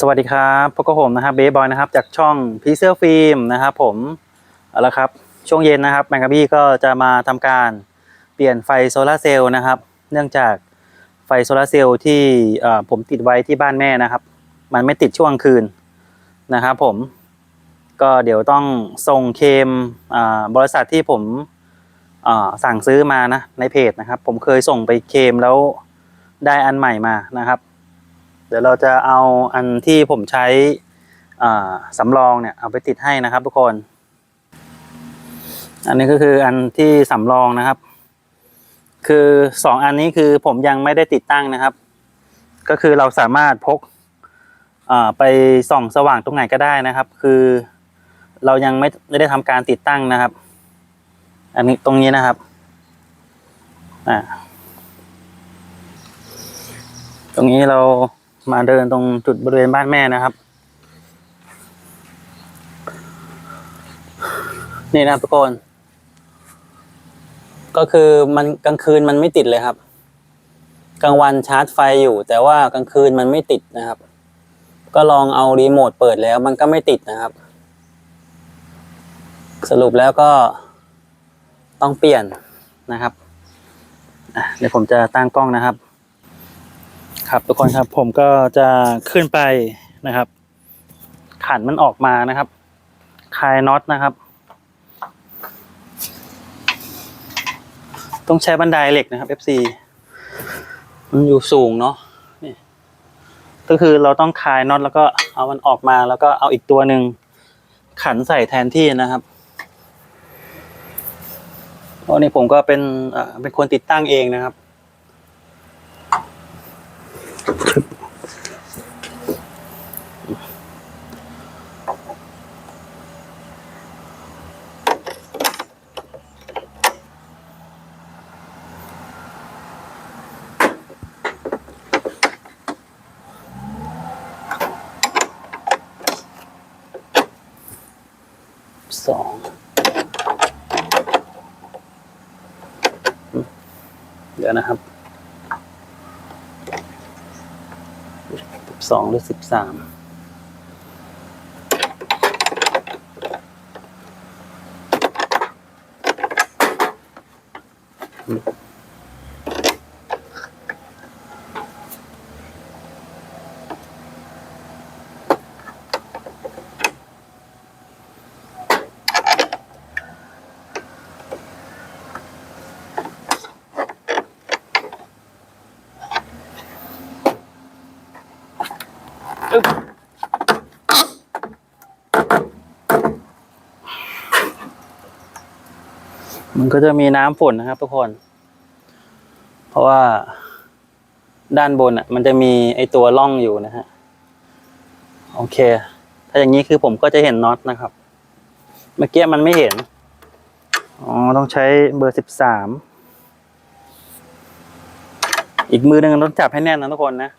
สวัสดีครับพบกับผมนะครับเบย์บอยนะครับจากช่องพีเซอร์ฟิล์มนะครับผมเอาละครับช่วงเย็นนะครับแมงกาบี้ก็จะมาทำการเปลี่ยนไฟโซลาร์เซลล์นะครับ เนื่องจากไฟโซลาร์เซลล์ที่ผมติดไว้ที่บ้านแม่นะครับ มันไม่ติดช่วงคืนนะครับผมก็เดี๋ยวต้องส่งเคมบริษัทที่ผมสั่งซื้อมานะในเพจนะครับ ผมเคยส่งไปเคมแล้วได้อันใหม่มานะครับ เดี๋ยวเราจะเอาอันที่ผมใช้สำรองเนี่ยเอาไปติดให้นะครับทุกคน อันนี้ก็คืออันที่สำรองนะครับ คือสองอันนี้คือผมยังไม่ได้ติดตั้งนะครับ ก็คือเราสามารถพกไปส่องสว่างตรงไหนก็ได้นะครับ คือเรายังไม่ไม่ได้ทำการติดตั้งนะครับ อันนี้ตรงนี้นะครับอ่าตรงนี้เรา มาเดินตรงจุดบริเวณบ้านแม่นะครับ นี่นะทุกคน ก็คือมันกลางคืนมันไม่ติดเลยครับ กลางวันชาร์จไฟอยู่ แต่ว่ากลางคืนมันไม่ติดนะครับ ก็ลองเอารีโมทเปิดแล้วมันก็ไม่ติดนะครับ สรุปแล้วก็ต้องเปลี่ยนนะครับเดี๋ยวผมจะตั้งกล้องนะครับ ครับทุกคนครับผมก็จะขึ้นไปนะครับ ขันมันออกมานะครับคลายน็อตนะครับ ต้องใช้บันไดเหล็กนะครับ FC มันอยู่สูงเนาะนี่ก็คือเราต้องคลายน็อตแล้วก็เอามันออกมาแล้วก็เอาอีกตัวหนึ่งขันใส่แทนที่นะครับเพราะนี่ผมก็เป็นเอ่อเป็นคนติดตั้งเองนะครับ สองเดี๋ยวนะครับสิบสองหรือสิบสามอืม มันก็จะมีน้ำฝนนะครับทุกคน เพราะว่าด้านบนอะ มันจะมีไอตัวร่องอยู่นะฮะ โอเค ถ้าอย่างนี้คือผมก็จะเห็นน็อตนะครับ เมื่อกี้มันไม่เห็น อ๋อ ต้องใช้เบอร์สิบสาม อีกมือหนึ่งต้องจับให้แน่นนะทุกคนนะ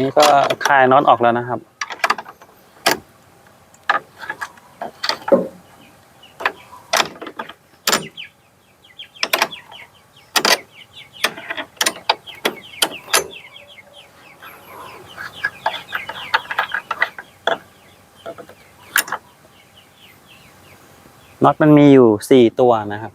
นี้ก็คลายน็อตออกแล้วนะครับ น็อตมันมีอยู่สี่ตัวนะครับ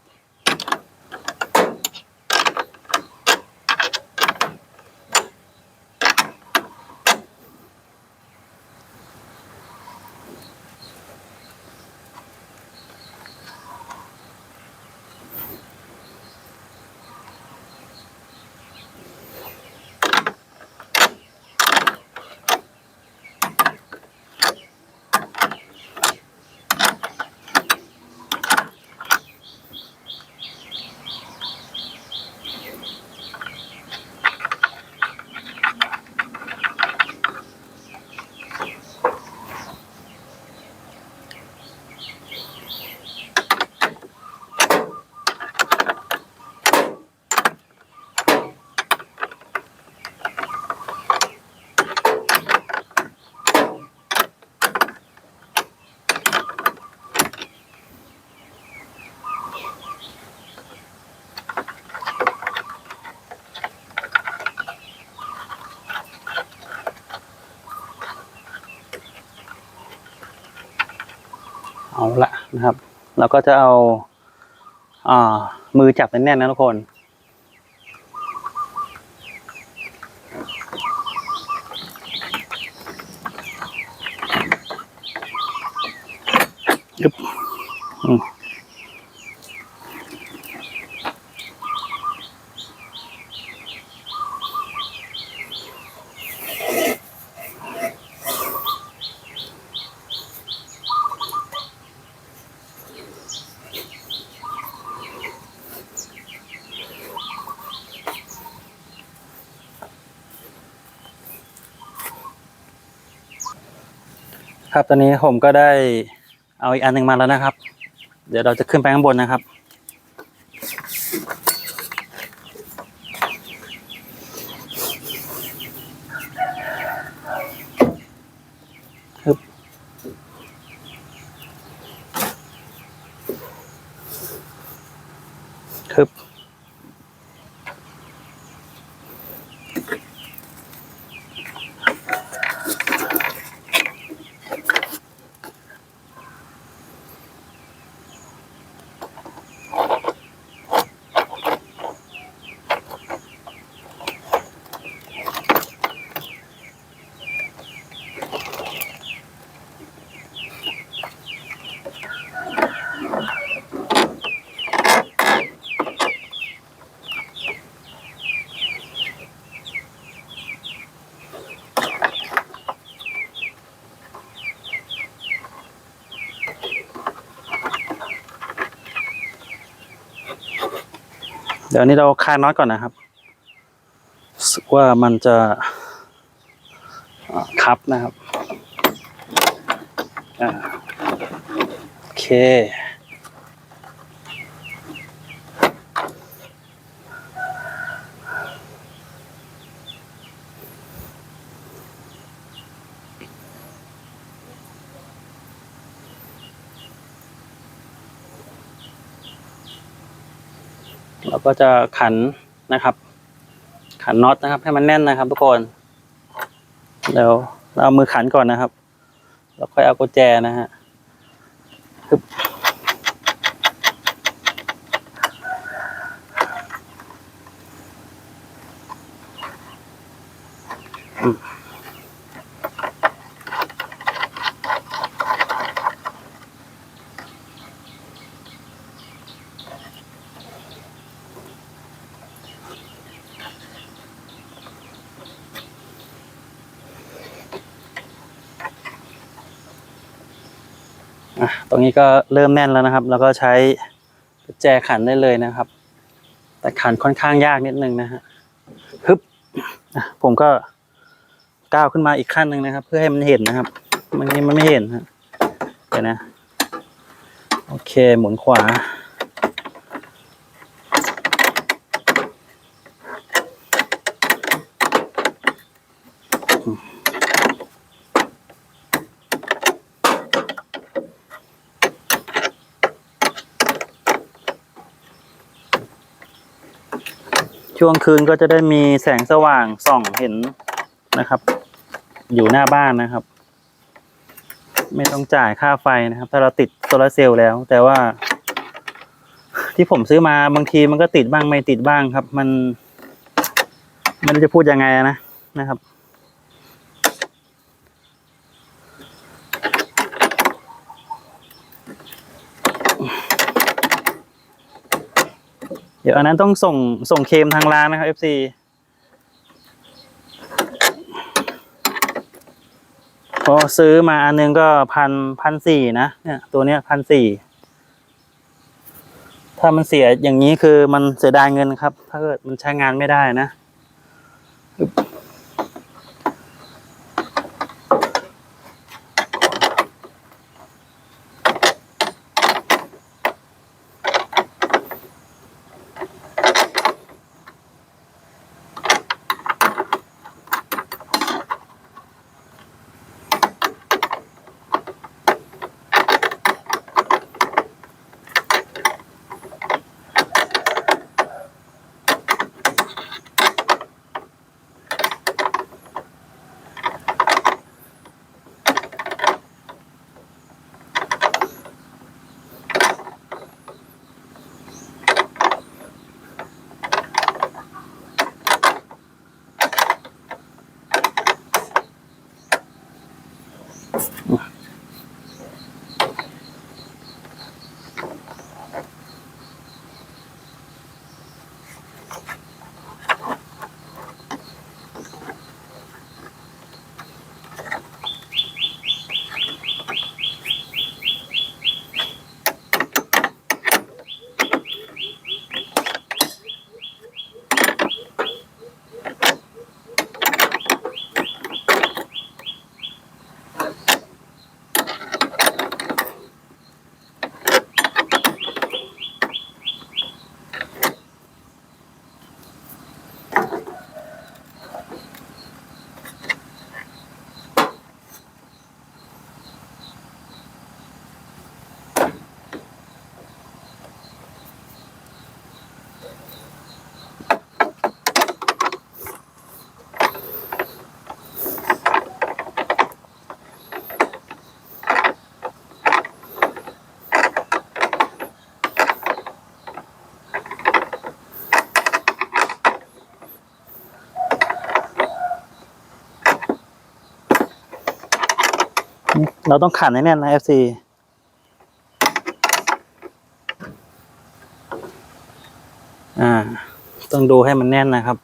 อ นะครับ เราก็จะเอาอ่ามือจับแน่นๆนะทุกคน ครับ ตอนนี้ผมก็ได้เอาอีกอันหนึ่งมาแล้วนะครับ เดี๋ยวเราจะขึ้นไปข้างบนนะครับ เดี๋ยวนี้เราคลายน็อตก่อนนะครับสึกว่ามันจะคับนะครับ โอเค เราก็จะขันนะครับ ขันน็อตนะครับ ให้มันแน่นนะครับ ทุกคนเดี๋ยวเราเอามือขันก่อนนะครับ แล้วค่อยเอากุญแจนะฮะ ตรงนี้ก็เริ่มแน่นแล้วนะครับ แล้วก็ใช้แจขันได้เลยนะครับ แต่ขันค่อนข้างยากนิดนึงนะฮะฮึบอะผมก็ก้าวขึ้นมาอีกขั้นหนึ่งนะครับ เพื่อให้มันเห็นนะครับมันนี้มันไม่เห็นฮะเดี๋ยวนะ โอเคหมุนขวา ช่วงคืนก็จะได้มีแสงสว่างส่องเห็นนะครับ อยู่หน้าบ้านนะครับ ไม่ต้องจ่ายค่าไฟนะครับ ถ้าเราติดโซลาร์เซลล์แล้ว แต่ว่า ที่ผมซื้อมาบางทีมันก็ติดบ้างไม่ติดบ้างครับ มันไม่รู้จะพูดยังไงนะนะครับ ดี๋ยวอันนั้นต้องส่งส่งเคมทางร้านนะครับ FC พอซื้อมาอันนึงก็พันพันสี่นะเนี่ยตัวเนี้ยพันสี่ถ้ามันเสียอย่างนี้คือมันเสียดายเงินครับ ถ้าเกิดมันใช้งานไม่ได้นะ เราต้องขันให้แน่นนะ FC อ่า ต้องดูให้มันแน่นนะครับ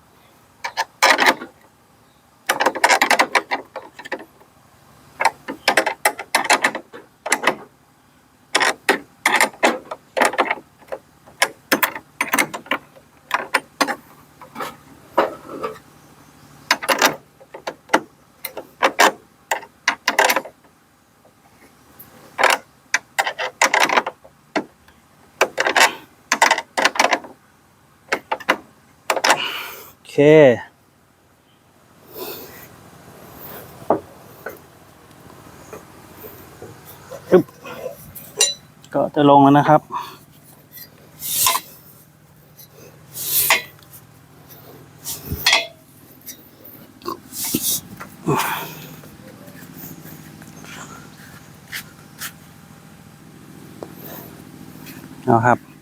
เคก็จะลงแล้วนะครับ เอาครับ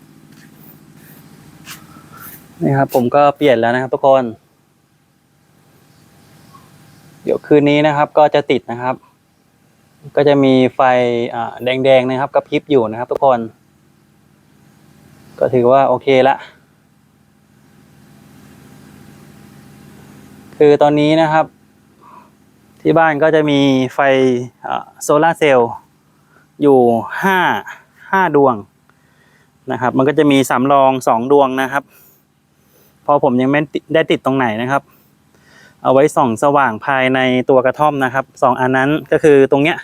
นี่ครับ ผมก็เปลี่ยนแล้วนะครับทุกคน เดี๋ยวคืนนี้นะครับ ก็จะติดนะครับ ก็จะมีไฟแดงๆนะครับกระพริบอยู่นะครับ ทุกคน ก็ถือว่าโอเคละคือตอนนี้นะครับ ที่บ้านก็จะมีไฟโซลาเซลล์อยู่ห้าห้าดวงนะครับ มันก็จะมีสำรองสองดวงนะครับ เพอผมยังไม่ได้ติดตรงไหนนะครับ เอาไว้ส่องสว่างภายในตัวกระท่อมนะครับสองอันนั้นก็คือตรงเนี้ย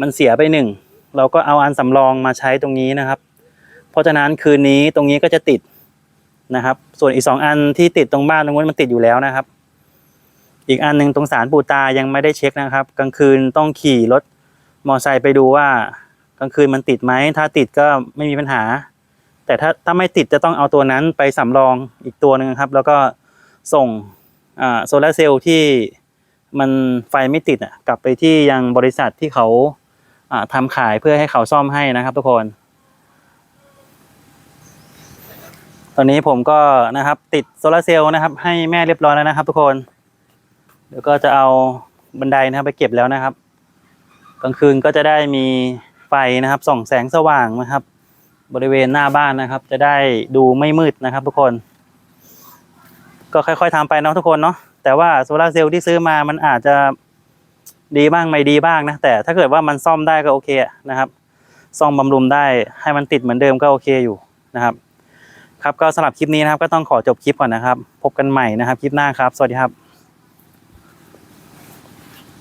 มันเสียไปหนึ่งเราก็เอาอันสำรองมาใช้ตรงนี้นะครับ เพราะฉะนั้นคืนนี้ตรงนี้ก็จะติดนะครับ ส่วนอีกสองอันที่ติดตรงบ้านตรงนู้นมันติดอยู่แล้วนะครับ อีกอันหนึ่งตรงสารปูตายังไม่ได้เช็คนะครับ กลางคืนต้องขี่รถมอไซค์ไปดูว่ากลางคืนมันติดไหมถ้าติดก็ไม่มีปัญหา แต่ถ้าถ้าไม่ติดจะต้องเอาตัวนั้นไปสำรองอีกตัวหนึ่งครับ แล้วก็ส่งโซลาร์เซลล์ที่มันไฟไม่ติดอะกลับไปที่ยังบริษัทที่เขาอ่าทำขายเพื่อให้เขาซ่อมให้นะครับ ทุกคน ตอนนี้ผมก็นะครับติดโซลาร์เซลล์นะครับ ให้แม่เรียบร้อยแล้วนะครับ ทุกคนเดี๋ยวก็จะเอาบันไดนะครับไปเก็บแล้วนะครับ กลางคืนก็จะได้มีไฟนะครับ ส่องแสงสว่างนะครับ บริเวณหน้าบ้านนะครับ จะได้ดูไม่มืดนะครับ ทุกคน ก็ค่อย ๆทำไปเนาะทุกคนเนาะแต่ว่าโซลาร์เซลล์ที่ซื้อมามันอาจจะดีบ้างไม่ดีบ้างนะแต่ถ้าเกิดว่ามันซ่อมได้ก็โอเคนะครับซ่อมบำรุงได้ให้มันติดเหมือนเดิมก็โอเคอยู่นะครับ ครับก็สำหรับคลิปนี้นะครับ ก็ต้องขอจบคลิปก่อนนะครับ พบกันใหม่นะครับ คลิปหน้าครับ สวัสดีครับ